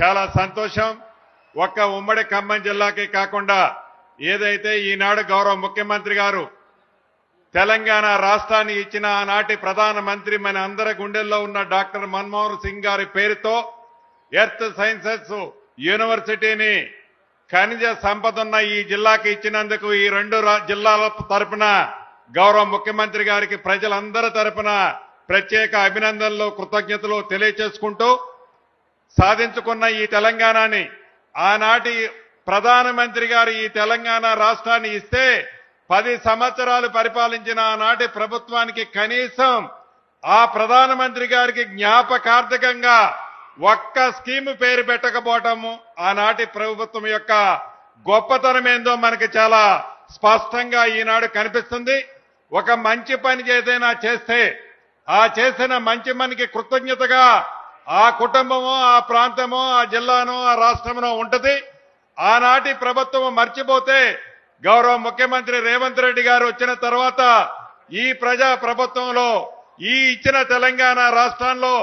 చాలా సంతోషం. ఒక్క ఉమ్మడి ఖమ్మం జిల్లాకే కాకుండా ఏదైతే ఈనాడు గౌరవ ముఖ్యమంత్రి గారు తెలంగాణ రాష్ట్రాన్ని ఇచ్చిన ఆనాటి ప్రధానమంత్రి మన అందరి గుండెల్లో ఉన్న డాక్టర్ మన్మోహన్ సింగ్ గారి పేరుతో ఎర్త్ సైన్సెస్ యూనివర్సిటీని ఖనిజ సంపద ఉన్న ఈ జిల్లాకి ఇచ్చినందుకు ఈ రెండు జిల్లాల తరపున గౌరవ ముఖ్యమంత్రి గారికి ప్రజలందరి తరపున ప్రత్యేక అభినందనలు కృతజ్ఞతలు తెలియచేసుకుంటూ సాధించుకున్న ఈ తెలంగాణని ఆనాటి ప్రధానమంత్రి గారు ఈ తెలంగాణ రాష్ట్రాన్ని ఇస్తే పది సంవత్సరాలు పరిపాలించిన ఆనాటి ప్రభుత్వానికి కనీసం ఆ ప్రధానమంత్రి గారికి జ్ఞాపకార్థకంగా ఒక్క స్కీమ్ పేరు పెట్టకపోవటము ఆనాటి ప్రభుత్వం యొక్క గొప్పతనం ఏందో మనకి చాలా స్పష్టంగా ఈనాడు కనిపిస్తుంది. ఒక మంచి పని ఏదైనా చేస్తే ఆ చేసిన మంచి మనకి కృతజ్ఞతగా ఆ కుటుంబము ఆ ప్రాంతము ఆ జిల్లాను ఆ రాష్ట్రమును ఉంటది. ఆనాటి ప్రభుత్వం మర్చిపోతే గౌరవ ముఖ్యమంత్రి రేవంత్ రెడ్డి గారు వచ్చిన తర్వాత ఈ ప్రజా ప్రభుత్వంలో ఈ ఇచ్చిన తెలంగాణ రాష్ట్రంలో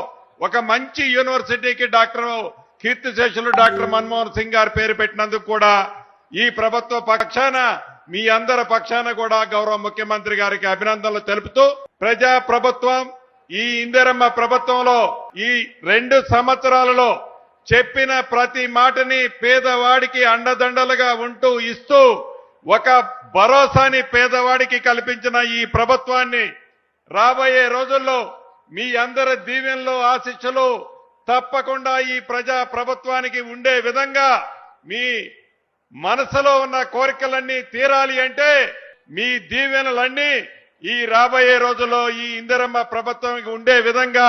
ఒక మంచి యూనివర్సిటీకి డాక్టర్ కీర్తిశేషులు డాక్టర్ మన్మోహన్ సింగ్ గారు పేరు పెట్టినందుకు కూడా ఈ ప్రభుత్వ పక్షాన మీ అందరి పక్షాన కూడా గౌరవ ముఖ్యమంత్రి గారికి అభినందనలు తెలుపుతూ ప్రజా ప్రభుత్వం ఈ ఇందిరమ్మ ప్రభుత్వంలో ఈ రెండు సంవత్సరాలలో చెప్పిన ప్రతి మాటని పేదవాడికి అండదండలుగా ఉంటూ ఇస్తూ ఒక భరోసాని పేదవాడికి కల్పించిన ఈ ప్రభుత్వాన్ని రాబోయే రోజుల్లో మీ అందరి దీవెనలు ఆశిస్సులు తప్పకుండా ఈ ప్రజా ప్రభుత్వానికి ఉండే విధంగా మీ మనసులో ఉన్న కోరికలన్నీ తీరాలి అంటే మీ దీవెనలన్నీ ఈ రాబోయే రోజుల్లో ఈ ఇందిరమ్మ ప్రభుత్వం ఉండే విధంగా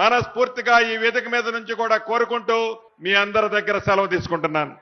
మనస్ఫూర్తిగా ఈ వేదిక మీద నుంచి కూడా కోరుకుంటూ మీ అందరి దగ్గర సెలవు తీసుకుంటున్నాను.